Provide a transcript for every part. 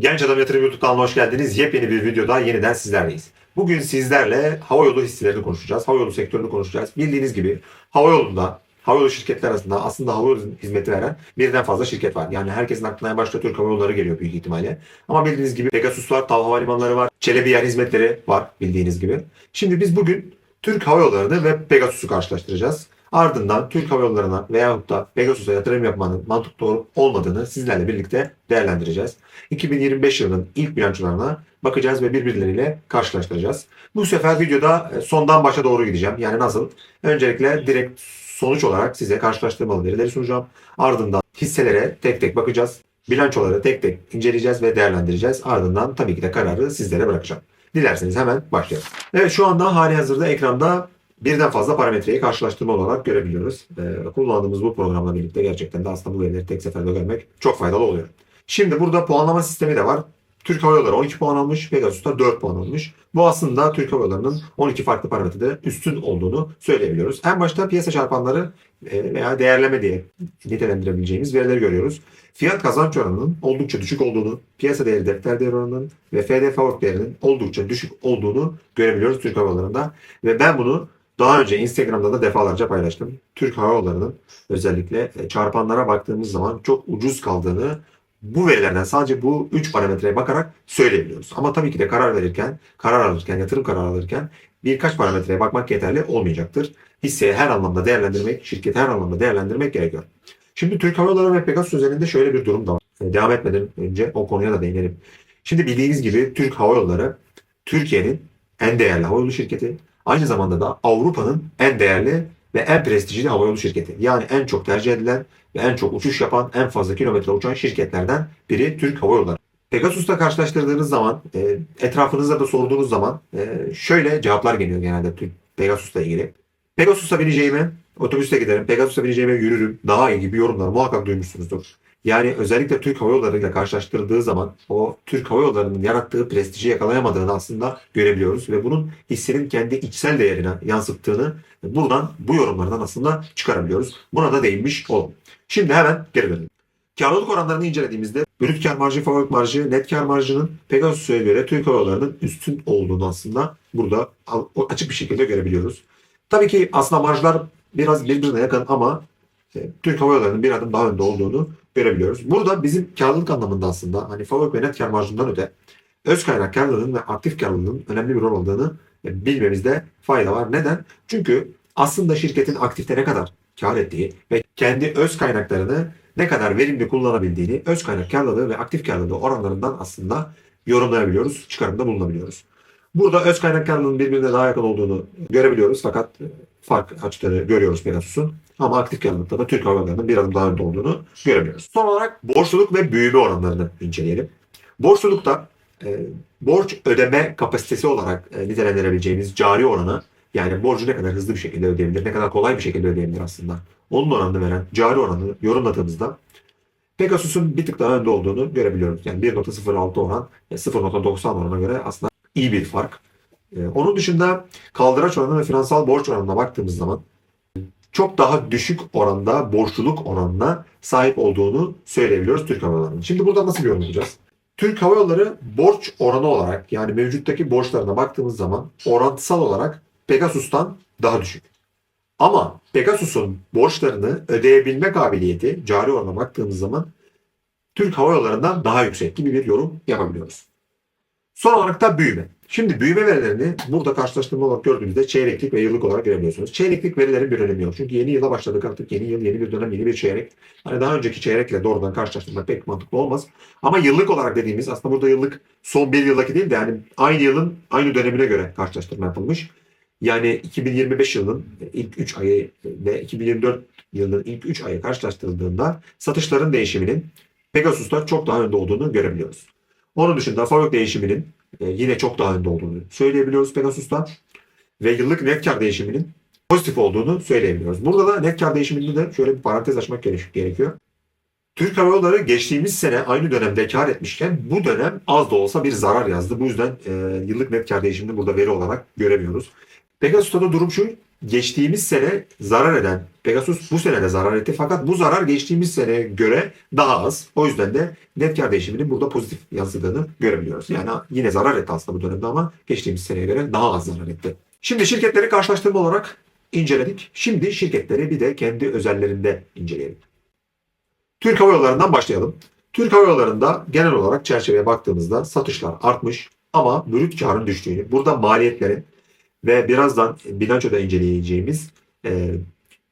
Genç Adam Yatırım YouTube kanalına hoş geldiniz. Yepyeni bir videoda yeniden sizlerleyiz. Bugün sizlerle havayolu hisselerini konuşacağız. Havayolu sektörünü konuşacağız. Bildiğiniz gibi havayolunda, havayolu şirketler arasında aslında havayolu hizmeti veren birden fazla şirket var. Yani herkesin aklına en başta Türk Hava Yolları geliyor büyük ihtimalle. Ama bildiğiniz gibi Pegasus var, TAV Havalimanları var, Çelebi Yer Hizmetleri var bildiğiniz gibi. Şimdi biz bugün Türk Hava Yolları'nı ve Pegasus'u karşılaştıracağız. Ardından Türk Hava Yolları'na veyahut da Pegasus'a yatırım yapmanın mantıklı olup olmadığını sizlerle birlikte değerlendireceğiz. 2025 yılının ilk bilançolarına bakacağız ve birbirleriyle karşılaştıracağız. Bu sefer videoda e, sondan başa doğru gideceğim. Yani nasıl? Öncelikle direkt sonuç olarak size karşılaştırmalı verileri sunacağım. Ardından hisselere tek tek bakacağız. Bilançoları tek tek inceleyeceğiz ve değerlendireceğiz. Ardından tabii ki de kararı sizlere bırakacağım. Dilerseniz hemen başlayalım. Evet şu anda hali hazırda ekranda birden fazla parametreyi karşılaştırma olarak görebiliyoruz. Ee, kullandığımız bu programla birlikte gerçekten de aslında bu verileri tek seferde görmek çok faydalı oluyor. Şimdi burada puanlama sistemi de var. Türk Hava Yolları 12 puan almış, Pegasus'ta 4 puan almış. Bu aslında Türk Hava Yolları'nın 12 farklı parametrede üstün olduğunu söyleyebiliyoruz. En başta piyasa çarpanları e, veya değerleme diye nitelendirebileceğimiz verileri görüyoruz. Fiyat kazanç oranının oldukça düşük olduğunu, piyasa değeri defter değeri oranının ve FD favori değerinin oldukça düşük olduğunu görebiliyoruz Türk Hava Yolları'nda. Ve ben bunu daha önce Instagram'da da defalarca paylaştım. Türk Hava Yolları'nın özellikle e, çarpanlara baktığımız zaman çok ucuz kaldığını bu verilerden sadece bu 3 parametreye bakarak söyleyebiliyoruz. Ama tabii ki de karar verirken, karar alırken, yatırım kararı alırken birkaç parametreye bakmak yeterli olmayacaktır. Hisseyi her anlamda değerlendirmek, şirketi her anlamda değerlendirmek gerekiyor. Şimdi Türk Hava Yolları ve Pegasus üzerinde şöyle bir durum da var. E, Devam etmeden önce o konuya da değinelim. Şimdi bildiğiniz gibi Türk Hava Yolları Türkiye'nin en değerli havayolu şirketi. Aynı zamanda da Avrupa'nın en değerli ve en prestijli havayolu şirketi. Yani en çok tercih edilen ve en çok uçuş yapan, en fazla kilometre uçan şirketlerden biri Türk Hava Yolları. Pegasus'ta karşılaştırdığınız zaman, e, etrafınızda da sorduğunuz zaman e, şöyle cevaplar geliyor genelde Türk Pegasus'la ilgili. Pegasus'a bineceğime otobüste giderim, Pegasus'a bineceğime yürürüm, daha iyi gibi yorumlar muhakkak duymuşsunuzdur. Yani özellikle Türk Hava Yolları ile karşılaştırdığı zaman o Türk Hava Yolları'nın yarattığı prestiji yakalayamadığını aslında görebiliyoruz ve bunun hissenin kendi içsel değerine yansıttığını buradan bu yorumlardan aslında çıkarabiliyoruz. Buna da değinmiş olalım. Şimdi hemen geri dönelim. Karlılık oranlarını incelediğimizde brüt kar marjı, fabrik marjı, net kar marjının Pegasus'a göre Türk Hava Yolları'nın üstün olduğunu aslında burada açık bir şekilde görebiliyoruz. Tabii ki aslında marjlar biraz birbirine yakın ama Türk Hava Yolları'nın bir adım daha önde olduğunu görebiliyoruz. Burada bizim karlılık anlamında aslında hani fabrik ve net kar marjından öte öz kaynak karlılığının ve aktif karlılığının önemli bir rol aldığını e, bilmemizde fayda var. Neden? Çünkü aslında şirketin aktifte ne kadar kar ettiği ve kendi öz kaynaklarını ne kadar verimli kullanabildiğini öz kaynak karlılığı ve aktif karlılığı oranlarından aslında yorumlayabiliyoruz, çıkarımda bulunabiliyoruz. Burada öz kaynak karlılığının birbirine daha yakın olduğunu görebiliyoruz fakat fark açıkları görüyoruz Pegasus'un. Ama aktif da Türk Hava bir adım daha önde olduğunu görebiliyoruz. Son olarak borçluluk ve büyüme oranlarını inceleyelim. Borçlulukta e, borç ödeme kapasitesi olarak e, nitelendirebileceğimiz cari oranı yani borcu ne kadar hızlı bir şekilde ödeyebilir, ne kadar kolay bir şekilde ödeyebilir aslında. Onun oranını veren cari oranı yorumladığımızda Pegasus'un bir tık daha önde olduğunu görebiliyoruz. Yani 1.06 oran e, 0.90 orana göre aslında iyi bir fark. E, onun dışında kaldıraç oranı ve finansal borç oranına baktığımız zaman çok daha düşük oranda borçluluk oranına sahip olduğunu söyleyebiliyoruz Türk Hava Yolları'nın. Şimdi burada nasıl yorumlayacağız? Türk Hava Yolları borç oranı olarak yani mevcuttaki borçlarına baktığımız zaman orantısal olarak Pegasus'tan daha düşük. Ama Pegasus'un borçlarını ödeyebilme kabiliyeti cari orana baktığımız zaman Türk Hava Yolları'ndan daha yüksek gibi bir yorum yapabiliyoruz. Son olarak da büyüme. Şimdi büyüme verilerini burada karşılaştırma olarak gördüğünüzde çeyreklik ve yıllık olarak görebiliyorsunuz. Çeyreklik verilerin bir önemi yok. Çünkü yeni yıla başladık artık. Yeni yıl, yeni bir dönem, yeni bir çeyrek. Hani daha önceki çeyrekle doğrudan karşılaştırmak pek mantıklı olmaz. Ama yıllık olarak dediğimiz aslında burada yıllık son bir yıldaki değil de yani aynı yılın aynı dönemine göre karşılaştırma yapılmış. Yani 2025 yılının ilk 3 ayı ve 2024 yılının ilk 3 ayı karşılaştırıldığında satışların değişiminin Pegasus'ta çok daha önde olduğunu görebiliyoruz. Onun dışında fabrik değişiminin e, yine çok daha önde olduğunu söyleyebiliyoruz Pegasus'ta. Ve yıllık net kar değişiminin pozitif olduğunu söyleyebiliyoruz. Burada da net kar değişiminde de şöyle bir parantez açmak gerekiyor. Türk Hava Yolları geçtiğimiz sene aynı dönemde kar etmişken bu dönem az da olsa bir zarar yazdı. Bu yüzden e, yıllık net kar değişimini burada veri olarak göremiyoruz. Pegasus'ta da durum şu. Geçtiğimiz sene zarar eden Pegasus bu sene de zarar etti. Fakat bu zarar geçtiğimiz seneye göre daha az. O yüzden de net kar değişiminin burada pozitif yansıdığını görebiliyoruz. Yani yine zarar etti aslında bu dönemde ama geçtiğimiz seneye göre daha az zarar etti. Şimdi şirketleri karşılaştırma olarak inceledik. Şimdi şirketleri bir de kendi özellerinde inceleyelim. Türk Hava Yolları'ndan başlayalım. Türk Hava Yolları'nda genel olarak çerçeveye baktığımızda satışlar artmış ama brüt karın düştüğünü, burada maliyetlerin ve birazdan bilançoda inceleyeceğimiz e,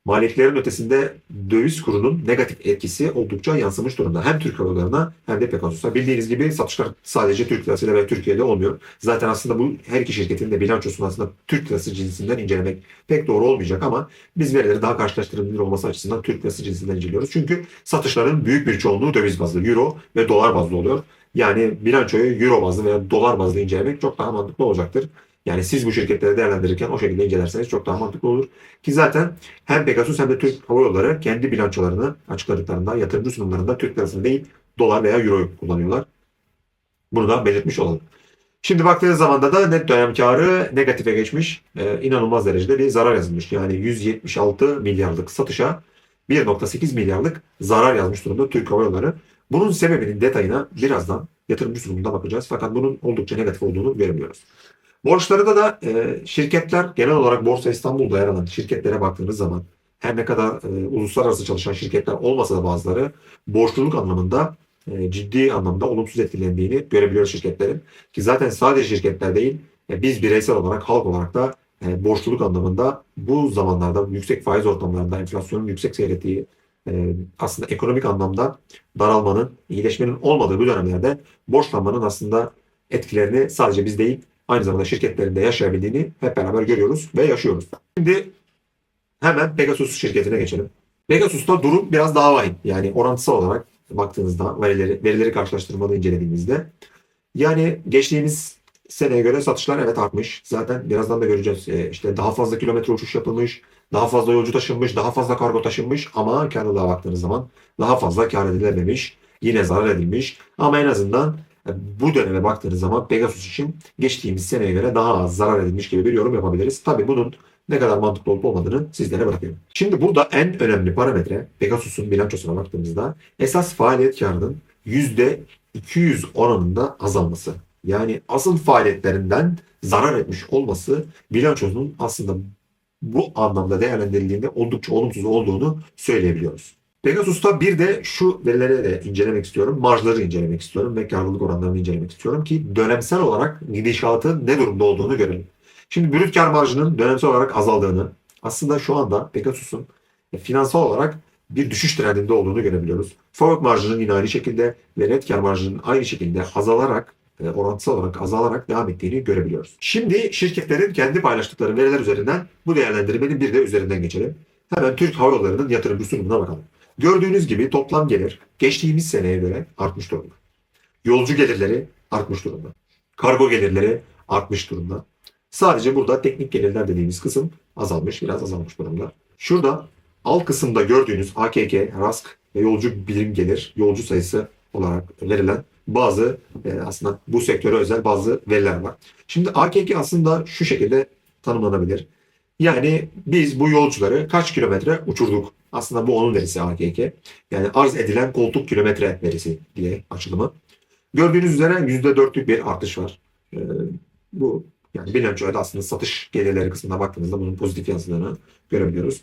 maliyetlerin ötesinde döviz kurunun negatif etkisi oldukça yansımış durumda. Hem Türk Hava Yolları'na hem de Pegasus'a. Bildiğiniz gibi satışlar sadece Türk lirasıyla ve Türkiye'de olmuyor. Zaten aslında bu her iki şirketin de bilançosunu aslında Türk lirası cinsinden incelemek pek doğru olmayacak ama biz verileri daha karşılaştırılabilir olması açısından Türk lirası cinsinden inceliyoruz. Çünkü satışların büyük bir çoğunluğu döviz bazlı, euro ve dolar bazlı oluyor. Yani bilançoyu euro bazlı veya dolar bazlı incelemek çok daha mantıklı olacaktır. Yani siz bu şirketleri değerlendirirken o şekilde incelerseniz çok daha mantıklı olur. Ki zaten hem Pegasus hem de Türk Hava Yolları kendi bilançolarını açıkladıklarında yatırımcı sunumlarında Türk lirasını değil dolar veya euro kullanıyorlar. Bunu da belirtmiş olalım. Şimdi baktığınız zaman da net dönem karı negatife geçmiş. Ee, inanılmaz derecede bir zarar yazılmış. Yani 176 milyarlık satışa 1.8 milyarlık zarar yazmış durumda Türk Hava Yolları. Bunun sebebinin detayına birazdan yatırımcı sunumunda bakacağız. Fakat bunun oldukça negatif olduğunu göremiyoruz. Borçlarında da e, şirketler genel olarak Borsa İstanbul'da yer alan şirketlere baktığınız zaman her ne kadar e, uluslararası çalışan şirketler olmasa da bazıları borçluluk anlamında e, ciddi anlamda olumsuz etkilendiğini görebiliyoruz şirketlerin. Ki zaten sadece şirketler değil e, biz bireysel olarak halk olarak da e, borçluluk anlamında bu zamanlarda yüksek faiz ortamlarında enflasyonun yüksek seyrettiği e, aslında ekonomik anlamda daralmanın, iyileşmenin olmadığı bu dönemlerde borçlanmanın aslında etkilerini sadece biz değil aynı zamanda şirketlerinde yaşayabildiğini hep beraber görüyoruz ve yaşıyoruz. Şimdi hemen Pegasus şirketine geçelim. Pegasus'ta durum biraz daha vahim. Yani orantısal olarak baktığınızda verileri, verileri karşılaştırmalı incelediğimizde yani geçtiğimiz seneye göre satışlar evet artmış. Zaten birazdan da göreceğiz. Ee, işte daha fazla kilometre uçuş yapılmış, daha fazla yolcu taşınmış, daha fazla kargo taşınmış ama karlılığa baktığınız zaman daha fazla kar edilememiş. Yine zarar edilmiş. Ama en azından bu döneme baktığınız zaman Pegasus için geçtiğimiz seneye göre daha az zarar edilmiş gibi bir yorum yapabiliriz. Tabii bunun ne kadar mantıklı olup olmadığını sizlere bırakıyorum. Şimdi burada en önemli parametre Pegasus'un bilançosuna baktığımızda esas faaliyet karının %200 oranında azalması. Yani asıl faaliyetlerinden zarar etmiş olması bilançosunun aslında bu anlamda değerlendirildiğinde oldukça olumsuz olduğunu söyleyebiliyoruz. Pegasus'ta bir de şu verileri de incelemek istiyorum. Marjları incelemek istiyorum ve karlılık oranlarını incelemek istiyorum ki dönemsel olarak gidişatın ne durumda olduğunu görelim. Şimdi brüt kar marjının dönemsel olarak azaldığını aslında şu anda Pegasus'un finansal olarak bir düşüş trendinde olduğunu görebiliyoruz. Forward marjının yine aynı şekilde ve net kar marjının aynı şekilde azalarak e, orantısal olarak azalarak devam ettiğini görebiliyoruz. Şimdi şirketlerin kendi paylaştıkları veriler üzerinden bu değerlendirmenin bir de üzerinden geçelim. Hemen Türk Hava Yolları'nın yatırımcı sunumuna bakalım. Gördüğünüz gibi toplam gelir geçtiğimiz seneye göre artmış durumda. Yolcu gelirleri artmış durumda. Kargo gelirleri artmış durumda. Sadece burada teknik gelirler dediğimiz kısım azalmış, biraz azalmış durumda. Şurada alt kısımda gördüğünüz AKK, RASK ve yolcu birim gelir, yolcu sayısı olarak verilen bazı e, aslında bu sektöre özel bazı veriler var. Şimdi AKK aslında şu şekilde tanımlanabilir. Yani biz bu yolcuları kaç kilometre uçurduk? Aslında bu onun verisi AKK. Yani arz edilen koltuk kilometre verisi diye açılımı. Gördüğünüz üzere %4'lük bir artış var. Ee, bu yani bilançoya da aslında satış gelirleri kısmına baktığımızda bunun pozitif yansıdığını görebiliyoruz.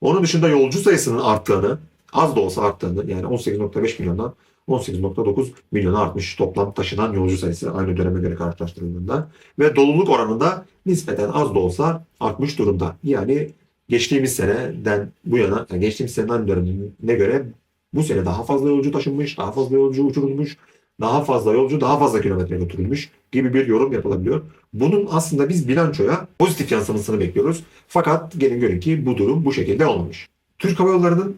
Onun dışında yolcu sayısının arttığını, az da olsa arttığını yani 18.5 milyondan 18.9 milyona artmış toplam taşınan yolcu sayısı aynı döneme göre karşılaştırıldığında ve doluluk oranında nispeten az da olsa artmış durumda. Yani geçtiğimiz seneden bu yana, yani geçtiğimiz seneden dönemine göre bu sene daha fazla yolcu taşınmış, daha fazla yolcu uçurulmuş, daha fazla yolcu daha fazla kilometre götürülmüş gibi bir yorum yapılabiliyor. Bunun aslında biz bilançoya pozitif yansımasını bekliyoruz. Fakat gelin görün ki bu durum bu şekilde olmamış. Türk Hava Yolları'nın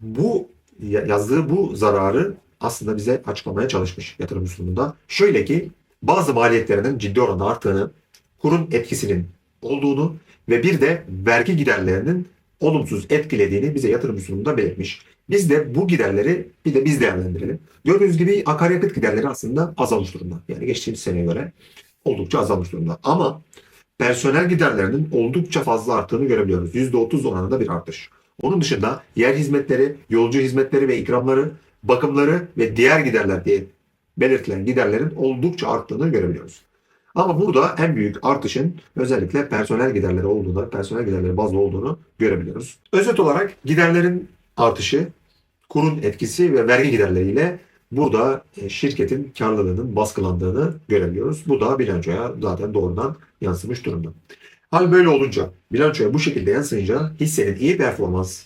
bu yazdığı bu zararı aslında bize açıklamaya çalışmış yatırım sunumunda. Şöyle ki bazı maliyetlerinin ciddi oranda arttığını, kurun etkisinin olduğunu ve bir de vergi giderlerinin olumsuz etkilediğini bize yatırım sunumunda belirtmiş. Biz de bu giderleri bir de biz değerlendirelim. Gördüğünüz gibi akaryakıt giderleri aslında azalmış durumda. Yani geçtiğimiz seneye göre oldukça azalmış durumda. Ama personel giderlerinin oldukça fazla arttığını görebiliyoruz. %30 oranında bir artış. Onun dışında yer hizmetleri, yolcu hizmetleri ve ikramları, bakımları ve diğer giderler diye belirtilen giderlerin oldukça arttığını görebiliyoruz. Ama burada en büyük artışın özellikle personel giderleri olduğunu, personel giderleri bazlı olduğunu görebiliyoruz. Özet olarak giderlerin artışı, kurun etkisi ve vergi giderleriyle burada e, şirketin karlılığının baskılandığını görebiliyoruz. Bu da bilançoya zaten doğrudan yansımış durumda. Hal böyle olunca, bilançoya bu şekilde yansıyınca hissenin iyi performans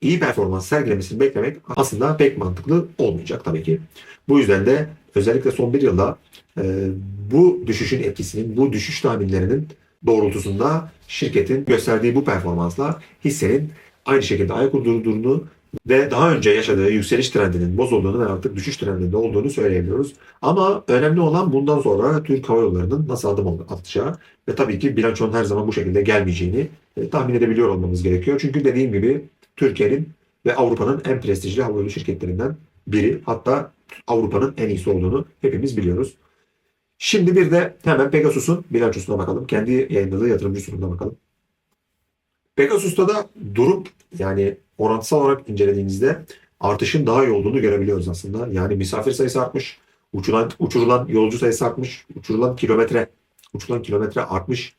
iyi performans sergilemesini beklemek aslında pek mantıklı olmayacak tabii ki. Bu yüzden de özellikle son bir yılda bu düşüşün etkisinin, bu düşüş tahminlerinin doğrultusunda şirketin gösterdiği bu performansla hissenin aynı şekilde ayak uydurduğunu ve daha önce yaşadığı yükseliş trendinin bozulduğunu ve artık düşüş trendinde olduğunu söyleyebiliyoruz. Ama önemli olan bundan sonra Türk Hava Yolları'nın nasıl adım atacağı ve tabii ki bilançonun her zaman bu şekilde gelmeyeceğini e, tahmin edebiliyor olmamız gerekiyor. Çünkü dediğim gibi Türkiye'nin ve Avrupa'nın en prestijli havayolu şirketlerinden biri. Hatta Avrupa'nın en iyisi olduğunu hepimiz biliyoruz. Şimdi bir de hemen Pegasus'un bilançosuna bakalım. Kendi yayınladığı yatırımcı sunumuna bakalım. Pegasus'ta da durum yani orantısal olarak incelediğimizde artışın daha iyi olduğunu görebiliyoruz aslında. Yani misafir sayısı artmış, uçulan, uçurulan yolcu sayısı artmış, uçurulan kilometre, uçulan kilometre artmış.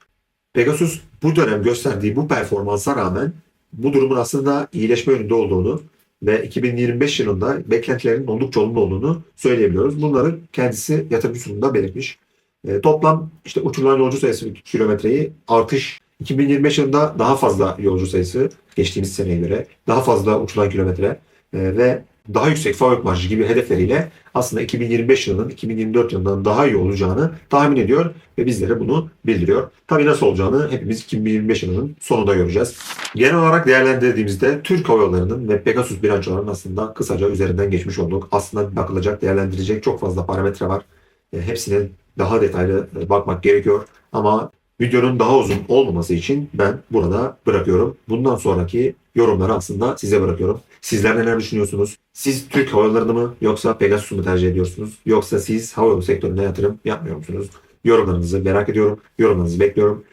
Pegasus bu dönem gösterdiği bu performansa rağmen bu durumun aslında iyileşme yönünde olduğunu ve 2025 yılında beklentilerin oldukça olumlu olduğunu söyleyebiliyoruz. Bunları kendisi yatırımcı sunumunda belirtmiş. E, toplam işte uçurulan yolcu sayısı kilometreyi artış 2025 yılında daha fazla yolcu sayısı geçtiğimiz seneye göre daha fazla uçulan kilometre e, ve daha yüksek fabrik marjı gibi hedefleriyle aslında 2025 yılının 2024 yılından daha iyi olacağını tahmin ediyor ve bizlere bunu bildiriyor. Tabii nasıl olacağını hepimiz 2025 yılının sonunda göreceğiz. Genel olarak değerlendirdiğimizde Türk Hava Yolları'nın ve Pegasus bilançolarının aslında kısaca üzerinden geçmiş olduk. Aslında bakılacak, değerlendirecek çok fazla parametre var. E, Hepsine daha detaylı e, bakmak gerekiyor. Ama videonun daha uzun olmaması için ben burada bırakıyorum. Bundan sonraki yorumları aslında size bırakıyorum. Sizler neler düşünüyorsunuz? Siz Türk Hava Yolları'nı mı yoksa Pegasus'u mu tercih ediyorsunuz? Yoksa siz havayolu sektörüne yatırım yapmıyor musunuz? Yorumlarınızı merak ediyorum. Yorumlarınızı bekliyorum.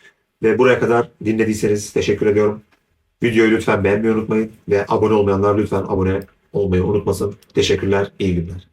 Ve buraya kadar dinlediyseniz teşekkür ediyorum. Videoyu lütfen beğenmeyi unutmayın. Ve abone olmayanlar lütfen abone olmayı unutmasın. Teşekkürler. İyi günler.